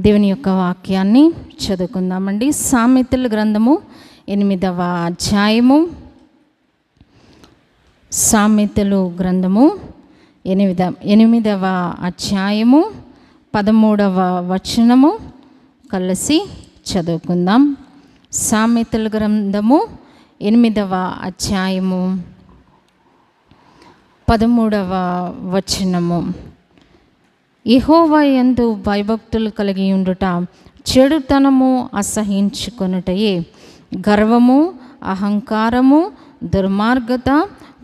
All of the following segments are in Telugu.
దేవుని యొక్క వాక్యాన్ని చదువుకుందామండి. సామెతల గ్రంథము ఎనిమిదవ అధ్యాయము. సామెతలు గ్రంథము ఎనిమిద ఎనిమిదవ అధ్యాయము పదమూడవ వచనము కలిసి చదువుకుందాం. సామెతల గ్రంథము ఎనిమిదవ అధ్యాయము పదమూడవ వచనము. యెహోవా యందు భయభక్తులు కలిగి ఉండుట చెడుతనము అసహించుకొనుటయే. గర్వము అహంకారము దుర్మార్గత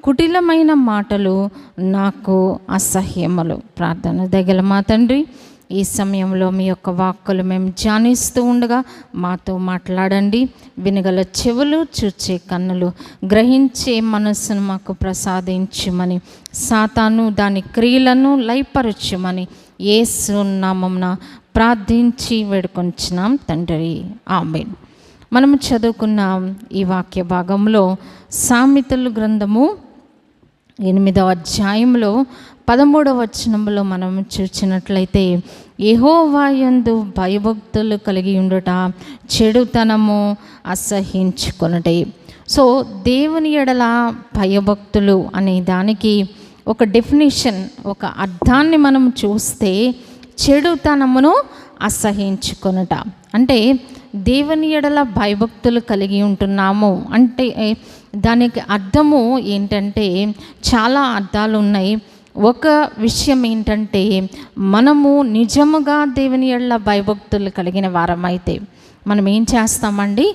కుటిలమైన మాటలు నాకు అసహ్యములు. ప్రార్థన దగ్గర మా తండ్రి ఈ సమయంలో మీ యొక్క వాక్కులు మేము ధ్యానిస్తూ ఉండగా మాతో మాట్లాడండి. వినగల చెవులు చూచే కన్నులు గ్రహించే మనస్సును మాకు ప్రసాదించమని సాతాను దాని క్రియలను లయపరచమని యేసు ప్రార్థించి వేడుకొంచున్నాం తండ్రి. ఆమెన్. మనం చదువుకున్న ఈ వాక్య భాగంలో సామెతలు గ్రంథము ఎనిమిదవ అధ్యాయంలో పదమూడవ వచనంలో మనం చూచినట్లయితే యహోవాయందు భయభక్తులు కలిగి ఉండుట చెడుతనము అసహించుకొనుటే సో దేవుని ఎడల భయభక్తులు అనే దానికి ఒక డెఫినేషన్ ఒక అర్థాన్ని మనం చూస్తే చెడుతనమును అసహించుకొనుట. అంటే దేవుని ఎడల భయభక్తులు కలిగి ఉంటున్నాము. అంటే దానికి అర్థము ఏంటంటే చాలా అర్థాలు ఉన్నాయి ఒక విషయం ఏంటంటే మనము నిజముగా దేవుని ఎడల భయభక్తులు కలిగిన వారమైతే మనం ఏం చేస్తామండి?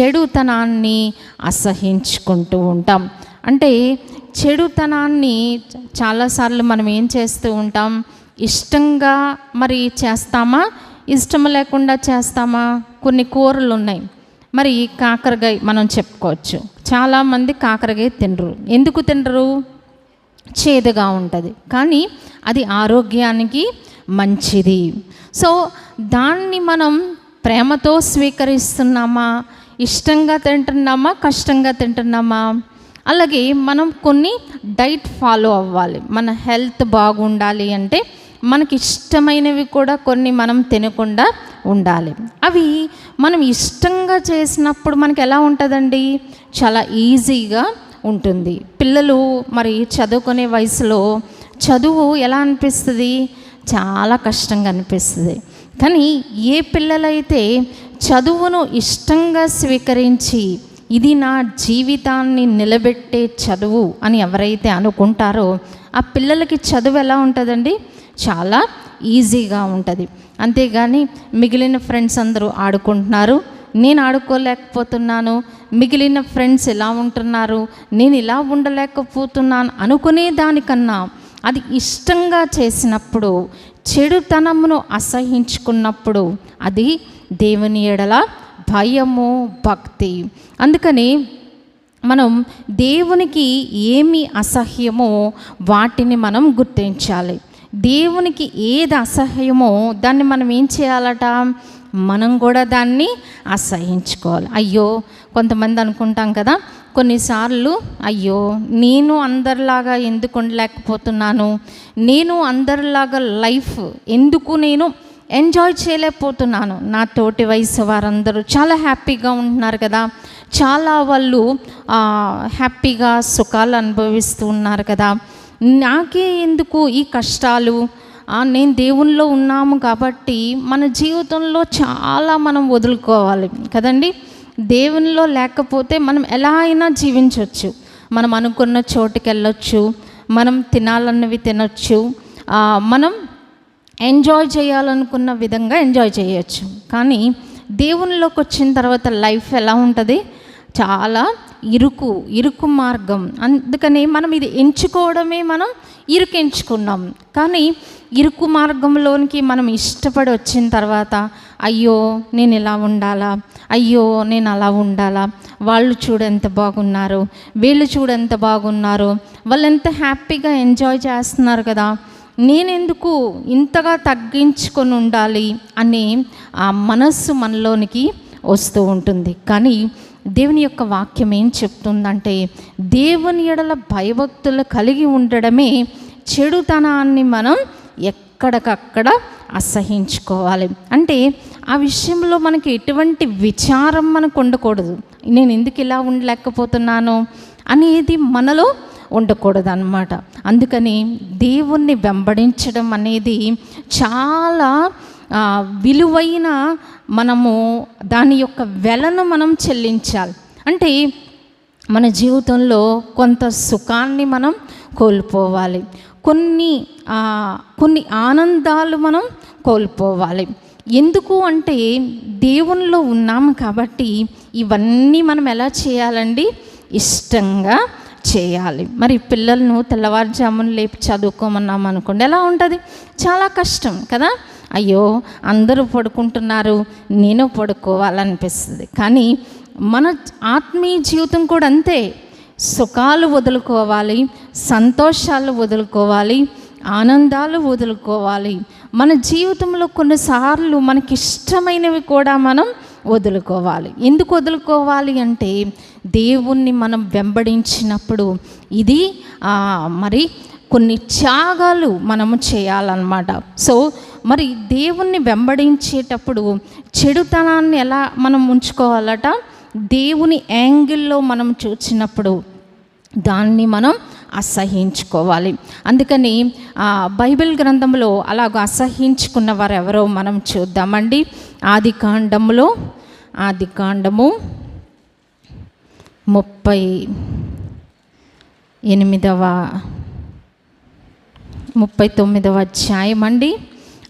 చెడుతనాన్ని అసహించుకుంటూ ఉంటాం. అంటే చెడుతనాన్ని చాలాసార్లు మనం ఏం చేస్తూ ఉంటాం? ఇష్టంగా మరి చేస్తామా? ఇష్టం లేకుండా చేస్తామా? కొన్ని కూరలు ఉన్నాయి. మరి కాకరకాయ మనం చెప్పుకోవచ్చు. చాలామంది కాకరకాయ తినరు. ఎందుకు తినరు? చేదుగా ఉంటుంది. కానీ అది ఆరోగ్యానికి మంచిది. సో దాన్ని మనం ప్రేమతో స్వీకరిస్తున్నామా? ఇష్టంగా తింటున్నామా? కష్టంగా తింటున్నామా? అలాగే మనం కొన్ని డైట్ ఫాలో అవ్వాలి. మన హెల్త్ బాగుండాలి అంటే మనకి ఇష్టమైనవి కూడా కొన్ని మనం తినకుండా ఉండాలి. అవి మనం ఇష్టంగా చేసినప్పుడు మనకి ఎలా ఉంటుందండి? చాలా ఈజీగా ఉంటుంది. పిల్లలు మరి చదువుకునే వయసులో చదువు ఎలా అనిపిస్తుంది? చాలా కష్టంగా అనిపిస్తుంది. కానీ ఏ పిల్లలైతే చదువును ఇష్టంగా స్వీకరించి ఇది నా జీవితాన్ని నిలబెట్టే చదువు అని ఎవరైతే అనుకుంటారో ఆ పిల్లలకి చదువు ఎలా ఉంటుందండి? చాలా ఈజీగా ఉంటుంది. అంతేగాని మిగిలిన ఫ్రెండ్స్ అందరూ ఆడుకుంటున్నారు. నేను ఆడుకోలేకపోతున్నాను. మిగిలిన ఫ్రెండ్స్ ఎలా ఉంటున్నారు. నేను ఇలా ఉండలేకపోతున్నాను అనుకునే దానికన్నా అది ఇష్టంగా చేసినప్పుడు చెడుతనమును అసహించుకున్నప్పుడు అది దేవుని ఎడల భయము భక్తి. అందుకని మనం దేవునికి ఏమి అసహ్యమో వాటిని మనం గుర్తించాలి. దేవునికి ఏది అసహ్యమో దాన్ని మనం ఏం చేయాలట? మనం కూడా దాన్ని అసహించుకోవాలి. అయ్యో కొంతమంది అనుకుంటాం కదా కొన్నిసార్లు అయ్యో నేను అందరిలాగా ఎందుకు ఉండలేకపోతున్నాను? నేను అందరిలాగా లైఫ్ ఎందుకు నేను ఎంజాయ్ చేయలేకపోతున్నాను. నా తోటి వయసు వారందరూ చాలా హ్యాపీగా ఉంటున్నారు కదా. చాలా వాళ్ళు హ్యాపీగా సుఖాలు అనుభవిస్తూ ఉన్నారు కదా. నాకే ఎందుకు ఈ కష్టాలు? నేను దేవునిలో ఉన్నాము కాబట్టి మన జీవితంలో చాలా మనం వదులుకోవాలి కదండి. దేవునిలో లేకపోతే మనం ఎలా అయినా జీవించవచ్చు మనం అనుకున్న చోటుకి వెళ్ళొచ్చు మనం తినాలన్నవి తినొచ్చు. మనం ఎంజాయ్ చేయాలనుకున్న విధంగా ఎంజాయ్ చేయొచ్చు. కానీ దేవునిలోకి వచ్చిన తర్వాత లైఫ్ ఎలా ఉంటుంది? చాలా ఇరుకు ఇరుకు మార్గం. అందుకని మనం ఇది ఎంచుకోవడమే మనం ఇరుకు ఎంచుకున్నాం. కానీ ఇరుకు మార్గంలోనికి మనం ఇష్టపడి వచ్చిన తర్వాత అయ్యో నేను ఇలా ఉండాలా? అయ్యో నేను అలా ఉండాలా? వాళ్ళు చూడెంత బాగున్నారు. వీళ్ళు చూడెంత బాగున్నారు. వాళ్ళు ఎంత హ్యాపీగా ఎంజాయ్ చేస్తున్నారు కదా? నేనెందుకు ఇంతగా తగ్గించుకొని ఉండాలి అనే ఆ మనస్సు మనలోనికి వస్తూ ఉంటుంది. కానీ దేవుని యొక్క వాక్యం ఏం చెప్తుందంటే దేవుని ఎడల భయభక్తులు కలిగి ఉండడమే చెడుతనాన్ని మనం ఎక్కడికక్కడ అసహించుకోవాలి. అంటే ఆ విషయంలో మనకి ఎటువంటి విచారం మనకు ఉండకూడదు. నేను ఎందుకు ఇలా ఉండలేకపోతున్నాను? అనేది మనలో ఉండకూడదు అనమాట అందుకని దేవుణ్ణి వెంబడించడం అనేది చాలా విలువైన మనము దాని యొక్క వెలను మనం చెల్లించాలి. అంటే మన జీవితంలో కొంత సుఖాన్ని మనం కోల్పోవాలి. కొన్ని కొన్ని ఆనందాలు మనం కోల్పోవాలి. ఎందుకు అంటే దేవునిలో ఉన్నాము కాబట్టి ఇవన్నీ మనం ఎలా చేయాలండి? ఇష్టంగా చేయాలి. మరి పిల్లలను తెల్లవారుజామున లేపి చదువుకోమన్నాం అనుకోండి ఎలా ఉంటుంది? చాలా కష్టం కదా? అయ్యో అందరూ పడుకుంటున్నారు నేను పడుకోవాలనిపిస్తుంది. కానీ మన ఆత్మీయ జీవితం కూడా అంతే. సుఖాలు వదులుకోవాలి సంతోషాలు వదులుకోవాలి ఆనందాలు వదులుకోవాలి. మన జీవితంలో కొన్నిసార్లు మనకిష్టమైనవి కూడా మనం వదులుకోవాలి. ఎందుకు వదులుకోవాలి అంటే దేవుణ్ణి మనం వెంబడించినప్పుడు ఇది మరి కొన్ని త్యాగాలు మనము చేయాలన్నమాట. సో మరి దేవుణ్ణి వెంబడించేటప్పుడు చెడుతనాన్ని ఎలా మనం ఉంచుకోవాలట? దేవుని యాంగిల్లో మనం చూసినప్పుడు దాన్ని మనం అసహించుకోవాలి. అందుకని ఆ, బైబిల్ గ్రంథంలో అలాగ అసహించుకున్న వారు ఎవరో మనం చూద్దామండి. ఆది కాండంలో ఆది కాండము ముప్పై ఎనిమిదవ ముప్పై తొమ్మిదవ అధ్యాయం అండి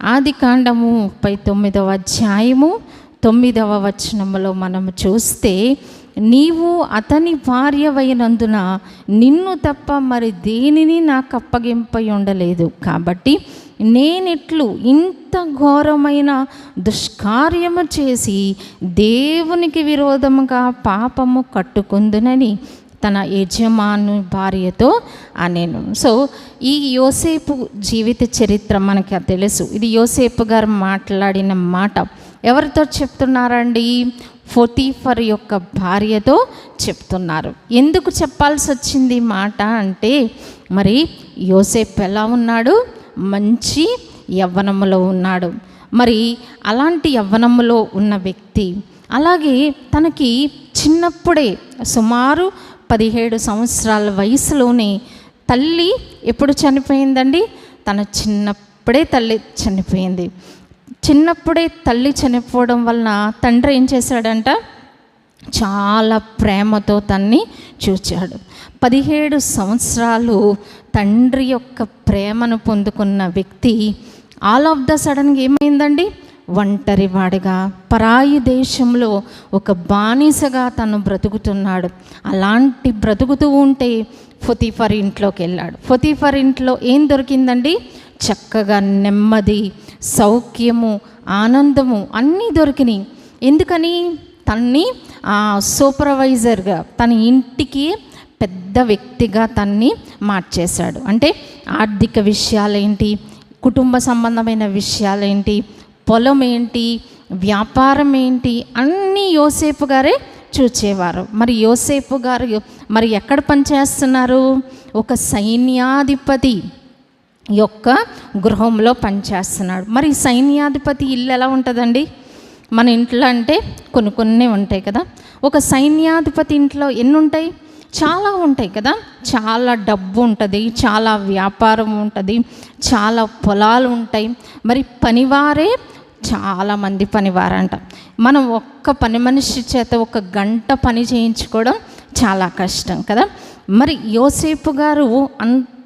ఆది కాండము ముప్పై తొమ్మిదవ అధ్యాయము తొమ్మిదవ వచనములో మనము చూస్తే నీవు అతని భార్యవైనందున నిన్ను తప్ప మరి దేనిని నాకు అప్పగింపై ఉండలేదు కాబట్టి నేనిట్లు ఇంత ఘోరమైన దుష్కార్యము చేసి దేవునికి విరోధముగా పాపము కట్టుకుందునని తన యజమాను భార్యతో అనేను. సో ఈ యోసేపు జీవిత చరిత్ర మనకి తెలుసు. ఇది యోసేపు గారు మాట్లాడిన మాట. ఎవరితో చెప్తున్నారండి? ఫొటీఫర్ యొక్క భార్యతో చెప్తున్నారు. ఎందుకు చెప్పాల్సి వచ్చింది మాట అంటే మరి యోసేపు ఎలా ఉన్నాడు? మంచి యవ్వనములో ఉన్నాడు. మరి అలాంటి యవ్వనములో ఉన్న వ్యక్తి అలాగే తనకి చిన్నప్పుడే సుమారు పదిహేడు సంవత్సరాల వయసులోనే తల్లి ఎప్పుడు చనిపోయిందండి? తన చిన్నప్పుడే తల్లి చనిపోయింది. చిన్నప్పుడే తల్లి చనిపోవడం వలన తండ్రి ఏం చేశాడంట? చాలా ప్రేమతో తన్ని చూచాడు. పదిహేడు సంవత్సరాలు తండ్రి యొక్క ప్రేమను పొందుకున్న వ్యక్తి ఆల్ ఆఫ్ ద సడన్గా ఏమైందండి? ఒంటరివాడిగా పరాయి దేశంలో ఒక బానిసగా తను బ్రతుకుతున్నాడు. అలాంటి బ్రతుకుతూ ఉంటే ఫొతీఫర్ ఇంట్లోకి వెళ్ళాడు. ఫొతీఫర్ ఇంట్లో ఏం దొరికిందండి? చక్కగా నెమ్మది సౌఖ్యము ఆనందము అన్నీ దొరికినాయి. ఎందుకని? తన్ని ఆ, సూపర్వైజర్గా తన ఇంటికి పెద్ద వ్యక్తిగా తన్ని మార్చేశాడు. అంటే ఆర్థిక విషయాలేంటి కుటుంబ సంబంధమైన విషయాలేంటి పొలం ఏంటి వ్యాపారం ఏంటి అన్నీ యోసేపు గారే చూచేవారు. మరి యోసేపు గారు మరి ఎక్కడ పనిచేస్తున్నారు? ఒక సైన్యాధిపతి యొక్క గృహంలో పనిచేస్తున్నాడు. మరి సైన్యాధిపతి ఇల్లు ఎలా ఉంటుందండి? మన ఇంట్లో అంటే కొన్ని కొన్ని ఉంటాయి కదా. ఒక సైన్యాధిపతి ఇంట్లో ఎన్ని ఉంటాయి? చాలా ఉంటాయి కదా. చాలా డబ్బు ఉంటుంది చాలా వ్యాపారం ఉంటుంది చాలా పొలాలు ఉంటాయి. మరి పనివారే చాలామంది పనివారంట. మనం ఒక్క పని మనిషి చేత ఒక గంట పని చేయించుకోవడం చాలా కష్టం కదా. మరి యోసేపు గారు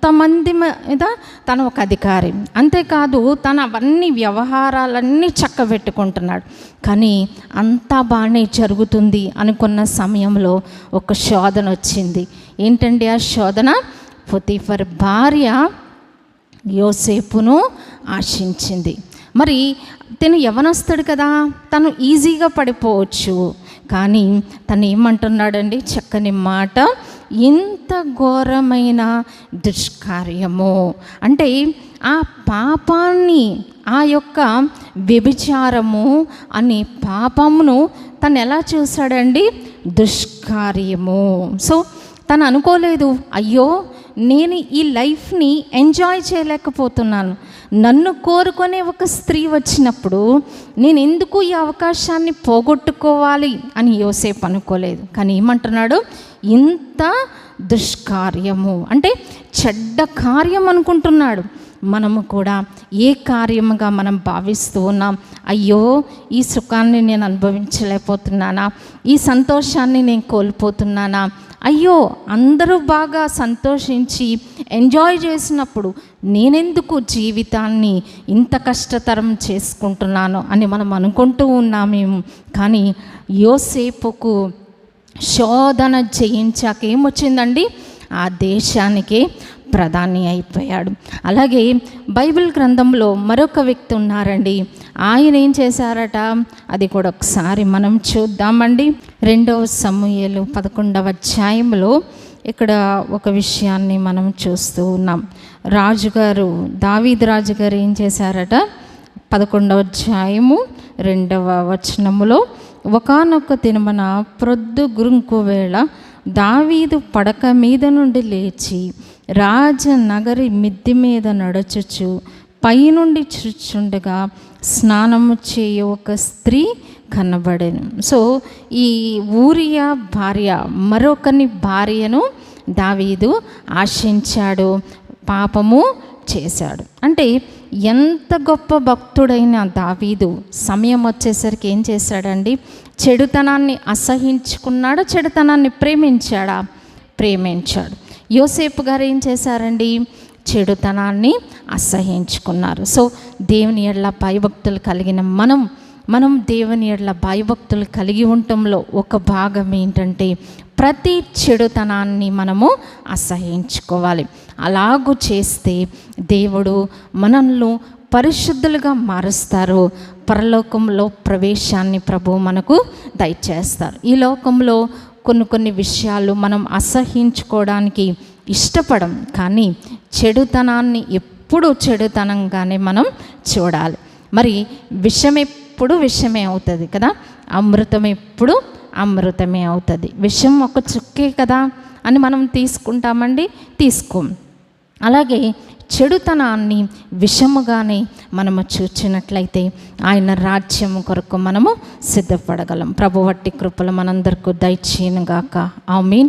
అంతమంది మీద తను ఒక అధికారి. అంతేకాదు తన అవన్నీ వ్యవహారాలన్నీ చక్కబెట్టుకుంటున్నాడు. కానీ అంతా బాగానే జరుగుతుంది అనుకున్న సమయంలో ఒక శోధన వచ్చింది. ఏంటండి ఆ శోధన? పొతిఫర్ భార్య యోసేపును ఆశించింది. మరి తను ఎవనొస్తాడు కదా తను ఈజీగా పడిపోవచ్చు. కానీ తను ఏమంటున్నాడండి చక్కని మాట. ఇంత ఘోరమైన దుష్కార్యము. అంటే ఆ పాపాన్ని ఆ యొక్క వ్యభిచారము అనే పాపమును తను ఎలా చూశాడండి? దుష్కార్యము. సో తను అనుకోలేదు అయ్యో నేను ఈ లైఫ్ని ఎంజాయ్ చేయలేకపోతున్నాను. నన్ను కోరుకునే ఒక స్త్రీ వచ్చినప్పుడు నేను ఎందుకు ఈ అవకాశాన్ని పోగొట్టుకోవాలి అని యోసేపు అనుకోలేదు. కానీ ఏమంటున్నాడు? ఇంత దుష్కార్యము. అంటే చెడ్డ కార్యం అనుకుంటున్నాడు. మనము కూడా ఏ కార్యముగా మనం భావిస్తూ ఉన్నాం? అయ్యో ఈ సుఖాన్ని నేను అనుభవించలేకపోతున్నానా? ఈ సంతోషాన్ని నేను కోల్పోతున్నానా? అయ్యో అందరూ బాగా సంతోషించి ఎంజాయ్ చేసినప్పుడు నేనెందుకు జీవితాన్ని ఇంత కష్టతరం చేసుకుంటున్నాను అని మనం అనుకుంటూ ఉన్నామేమో కానీ యోసేపుకు శోధన చేయించాక ఏమొచ్చిందండి? ఆ దేశానికి ప్రధాని అయిపోయాడు. అలాగే బైబిల్ గ్రంథంలో మరొక వ్యక్తి ఉన్నారండి. ఆయన ఏం చేశారట? అది కూడా ఒకసారి మనం చూద్దామండి. రెండవ సమూహలు పదకొండవ అధ్యాయంలో ఇక్కడ ఒక విషయాన్ని మనం చూస్తూ ఉన్నాం. రాజుగారు దావీద్ రాజుగారు ఏం చేశారట? పదకొండవ అధ్యాయము రెండవ వచనములో ఒకనొక తినమన ప్రొద్దు గురుంకు వేళ దావీదు పడక మీద నుండి లేచి రాజనగరి మిద్ది మీద నడచుచు పైనుండి చూచుండగా స్నానము చేయ ఒక స్త్రీ కనబడేను. సో ఈ ఊరియా భార్య మరొకని భార్యను దావీదు ఆశించాడు పాపము చేశాడు. అంటే ఎంత గొప్ప భక్తుడైన దావీదు సమయం వచ్చేసరికి ఏం చేశాడండి? చెడుతనాన్ని అసహించుకున్నాడా? చెడుతనాన్ని ప్రేమించాడా? ప్రేమించాడు. యోసేపు గారు ఏం చేశారండి? చెడుతనాన్ని అసహించుకున్నారు సో దేవుని ఎడ్ల భయభక్తులు కలిగిన మనం మనం దేవుని ఎడ్ల భయభక్తులు కలిగి ఉండటంలో ఒక భాగం ఏంటంటే ప్రతి చెడుతనాన్ని మనము అసహించుకోవాలి అలాగూ చేస్తే దేవుడు మనల్ని పరిశుద్ధులుగా మారుస్తారు. పరలోకంలో ప్రవేశాన్ని ప్రభు మనకు దయచేస్తారు. ఈ లోకంలో కొన్ని కొన్ని విషయాలు మనం అసహించుకోవడానికి ఇష్టపడం. కానీ చెడుతనాన్ని ఎప్పుడు చెడుతనంగానే మనం చూడాలి. మరి విషం ఎప్పుడు విషమే అవుతుంది కదా? అమృతం ఎప్పుడు అమృతమే అవుతుంది. విషం ఒక చుక్కే కదా అని మనం తీసుకుంటామండి? తీసుకోం. అలాగే చెడుతనాన్ని విషముగానే మనము చూచినట్లయితే ఆయన రాజ్యం కొరకు మనము సిద్ధపడగలం. ప్రభు వట్టి కృపలు మనందరికీ దయచేయనుగాక. ఆమీన్.